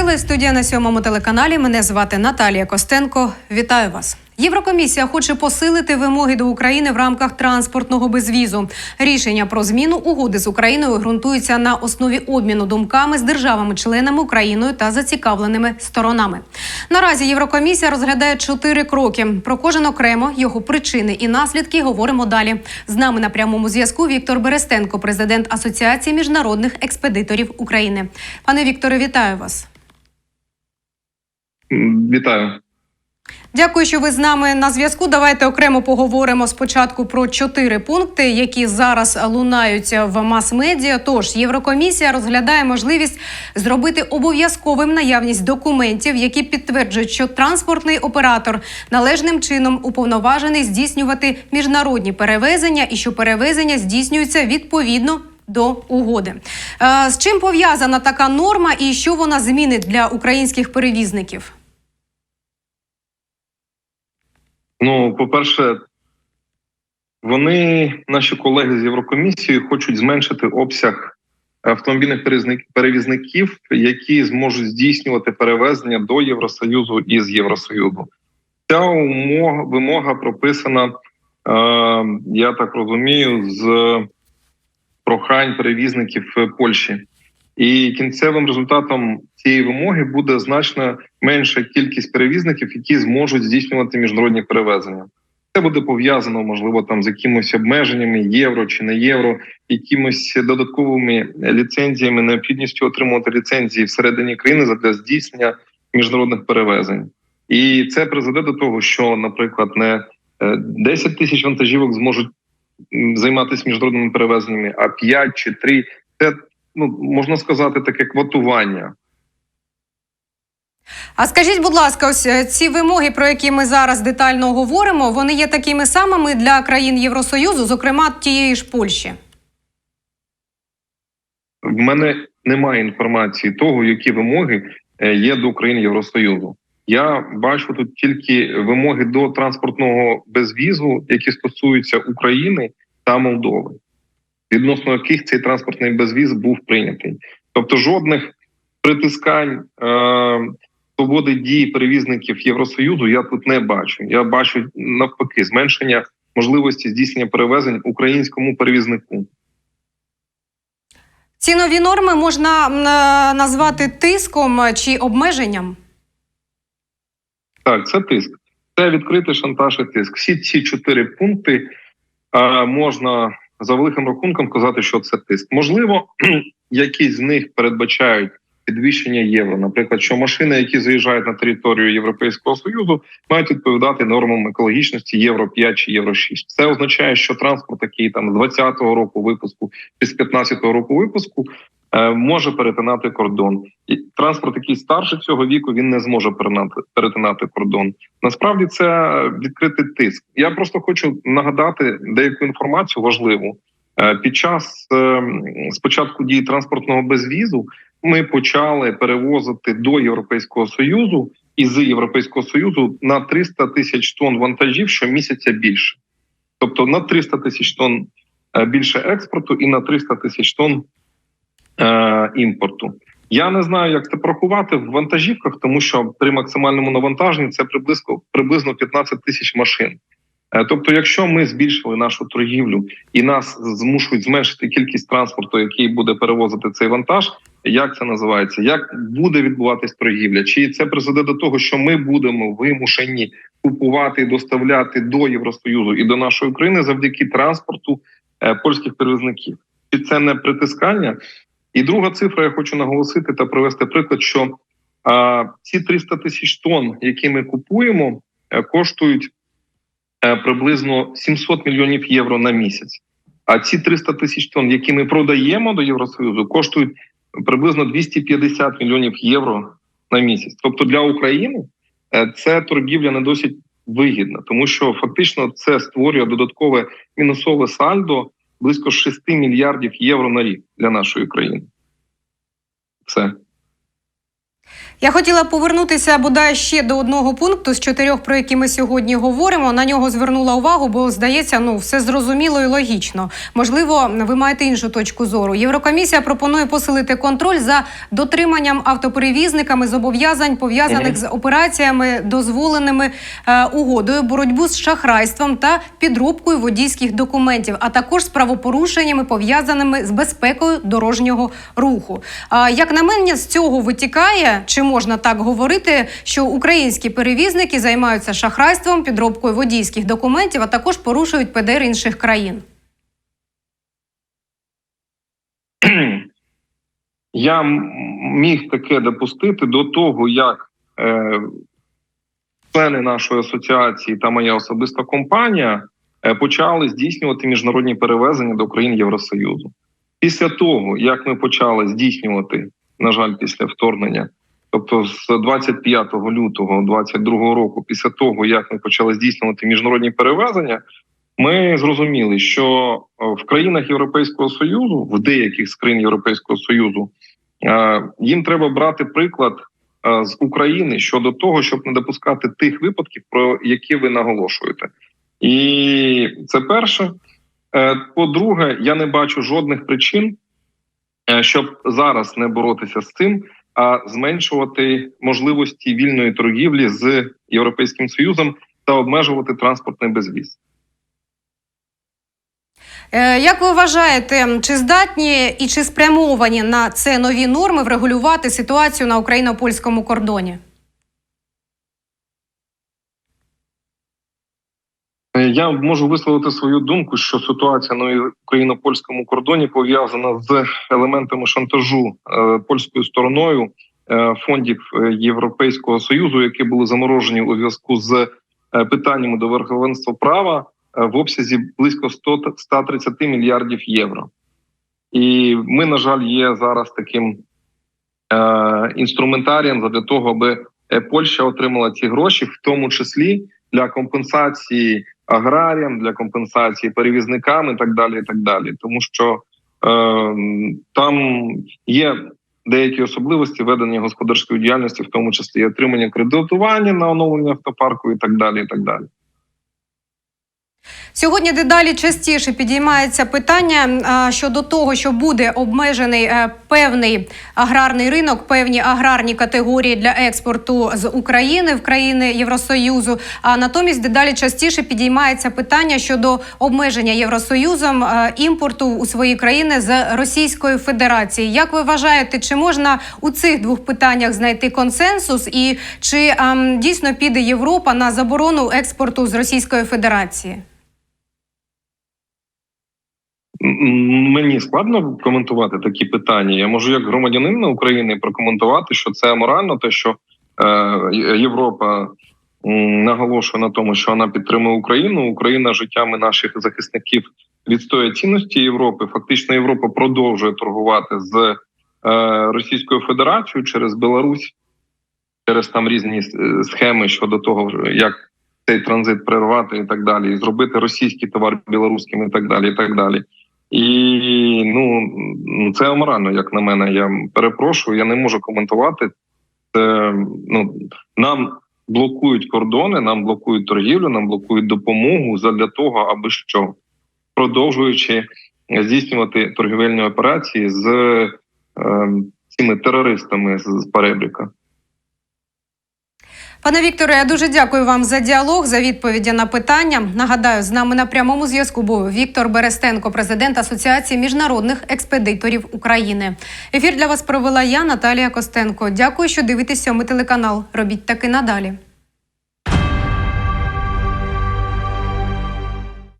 Києва. Студія на сьомому телеканалі. Мене звати Наталія Костенко. Вітаю вас. Єврокомісія хоче посилити вимоги до України в рамках транспортного безвізу. Рішення про зміну угоди з Україною ґрунтуються на основі обміну думками з державами-членами Україною та зацікавленими сторонами. Наразі Єврокомісія розглядає чотири кроки. Про кожен окремо його причини і наслідки говоримо далі. З нами на прямому зв'язку Віктор Берестенко, президент Асоціації міжнародних експедиторів України. Пане Вікторе, вітаю вас. Вітаю. Дякую, що ви з нами на зв'язку. Давайте окремо поговоримо спочатку про чотири пункти, які зараз лунають в мас-медіа. Тож Єврокомісія розглядає можливість зробити обов'язковим наявність документів, які підтверджують, що транспортний оператор належним чином уповноважений здійснювати міжнародні перевезення і що перевезення здійснюються відповідно. До угоди Е, з чим пов'язана така норма і що вона змінить для українських перевізників? Ну, по-перше, вони, наші колеги з Єврокомісії, хочуть зменшити обсяг автомобільних перевізників, які зможуть здійснювати перевезення до Євросоюзу і з Євросоюзу. Ця умова вимога прописана, е, я так розумію, з прохань перевізників Польщі. І кінцевим результатом цієї вимоги буде значно менша кількість перевізників, які зможуть здійснювати міжнародні перевезення. Це буде пов'язано, можливо, там з якимось обмеженнями євро чи не євро, якимось додатковими ліцензіями, необхідністю отримувати ліцензії всередині країни для здійснення міжнародних перевезень. І це призведе до того, що, наприклад, не е, 10 тисяч вантажівок зможуть займатися міжнародними перевезеннями, а 5 чи 3 – це ну можна сказати таке квотування. А скажіть, будь ласка, ось е, ці вимоги, про які ми зараз детально говоримо, вони є такими самими для країн Євросоюзу, зокрема тієї ж Польщі. В мене немає інформації того, які вимоги е, є до України Євросоюзу. Я бачу тут тільки вимоги до транспортного безвізу, які стосуються України та Молдови, відносно яких цей транспортний безвіз був прийнятий. Тобто, жодних притискань е, свободи дії перевізників Євросоюзу я тут не бачу. Я бачу навпаки зменшення можливості здійснення перевезень українському перевізнику. Ці нові норми можна е, назвати тиском е, чи обмеженням. Так, це тиск. Це відкритий шантаж і тиск. Всі ці чотири пункти а, можна за великим рахунком казати, що це тиск. Можливо, якісь з них передбачають підвищення євро. Наприклад, що машини, які заїжджають на територію Європейського союзу, мають відповідати нормам екологічності Євро 5 чи Євро 6. Це означає, що транспорт, який там з 20-го року випуску чи з 15-го року випуску, може перетинати кордон. І транспорт, який старше цього віку, він не зможе перетинати, перетинати кордон. Насправді це відкритий тиск. Я просто хочу нагадати деяку інформацію важливу. Е, Під час е, спочатку дії транспортного безвізу ми почали перевозити до Європейського союзу і з Європейського союзу на 300 тисяч тонн вантажів щомісяця більше, тобто на 300 тисяч тонн е, більше експорту і на 300 тисяч тонн е, імпорту. Я не знаю, як це порахувати в вантажівках, тому що при максимальному навантаженні це приблизно приблизно 15 тисяч машин. Е, Тобто, якщо ми збільшили нашу торгівлю і нас змушують зменшити кількість транспорту, який буде перевозити цей вантаж, як це називається? Як буде відбуватись торгівля? Чи це призведе до того, що ми будемо вимушені купувати і доставляти до Євросоюзу і до нашої країни завдяки транспорту е, польських перевізників? Чи це не притискання? І друга цифра, я хочу наголосити та привести приклад, що а, ці 300 тисяч тонн, які ми купуємо, е, коштують е, приблизно 700 мільйонів євро на місяць. А ці 300 тисяч тонн, які ми продаємо до Євросоюзу, коштують приблизно 250 мільйонів євро на місяць. Тобто для України е, це торгівля не досить вигідна, тому що фактично це створює додаткове мінусове сальдо близько 6 мільярдів євро на рік для нашої країни. Все. Я хотіла повернутися бодай ще до одного пункту з чотирьох, про які ми сьогодні говоримо. На нього звернула увагу, бо здається, ну все зрозуміло і логічно. Можливо, ви маєте іншу точку зору. Єврокомісія пропонує посилити контроль за дотриманням автоперевізниками зобов'язань пов'язаних з операціями, дозволеними е, угодою, боротьбу з шахрайством та підробкою водійських документів, а також з правопорушеннями пов'язаними з безпекою дорожнього руху. А як на мене, з цього витікає, чи можна так говорити, що українські перевізники займаються шахрайством, підробкою водійських документів, а також порушують ПДР інших країн. Я міг таке допустити до того, як е, члени нашої асоціації та моя особиста компанія е, почали здійснювати міжнародні перевезення до країн Євросоюзу. Після того, як ми почали здійснювати, на жаль, після вторгнення, тобто з 25 лютого 22 року, після того як ми почали здійснювати міжнародні перевезення, ми зрозуміли, що е, в країнах Європейського союзу, в деяких з країн Європейського союзу, е, їм треба брати приклад е, з України щодо того, щоб не допускати тих випадків, про які ви наголошуєте. І це перше. По-друге, я не бачу жодних причин, щоб зараз не боротися з цим, а зменшувати можливості вільної торгівлі з Європейським Союзом та обмежувати транспортний безвіз. Е, Як ви вважаєте, чи здатні і чи спрямовані на це нові норми врегулювати ситуацію на україно-польському кордоні? Я можу висловити свою думку, що ситуація на україно-польському кордоні пов'язана з елементами шантажу е, польською стороною е, фондів е, Європейського союзу, які були заморожені у зв'язку з е, питаннями до верховенства права е, в обсязі близько 100 та- 130 мільярдів євро. І ми, на жаль, є зараз таким е, інструментарієм для того, аби е, Польща отримала ці гроші, в тому числі для компенсації аграріям, для компенсації перевізникам і так далі. І так далі. Тому що е, там є деякі особливості ведення господарської діяльності, в тому числі і отримання кредитування на оновлення автопарку і так далі. І так далі. Сьогодні дедалі частіше підіймається питання щодо того, що буде обмежений е, певний аграрний ринок, певні аграрні категорії для експорту з України в країни Євросоюзу. А натомість дедалі частіше підіймається питання щодо обмеження Євросоюзом е, імпорту у свої країни з Російської Федерації. Як ви вважаєте, чи можна у цих двох питаннях знайти консенсус, і чи ам, дійсно піде Європа на заборону експорту з Російської Федерації? Мені складно коментувати такі питання. Я можу як громадянин України прокоментувати, що це аморально, те, що е, Європа наголошує на тому, що вона підтримує Україну. Україна життями наших захисників відстоює цінності Європи. Фактично, Європа продовжує торгувати з е, Російською Федерацією через Білорусь, через там різні е, схеми щодо того, як цей транзит перервати і так далі, і зробити російський товар білоруським і так далі. І так далі. І ну це аморально, як на мене. Я перепрошую, я не можу коментувати. Це ну нам блокують кордони, нам блокують торгівлю, нам блокують допомогу задля того, аби що продовжуючи здійснювати торгівельні операції з е, цими терористами з перебріка. Пане Вікторе, я дуже дякую вам за діалог, за відповіді на питання. Нагадаю, з нами на прямому зв'язку був Віктор Берестенко, президент Асоціації міжнародних експедиторів України. Ефір для вас провела я, Наталія Костенко. Дякую, що дивитесь сьомий телеканал. Робіть таки надалі.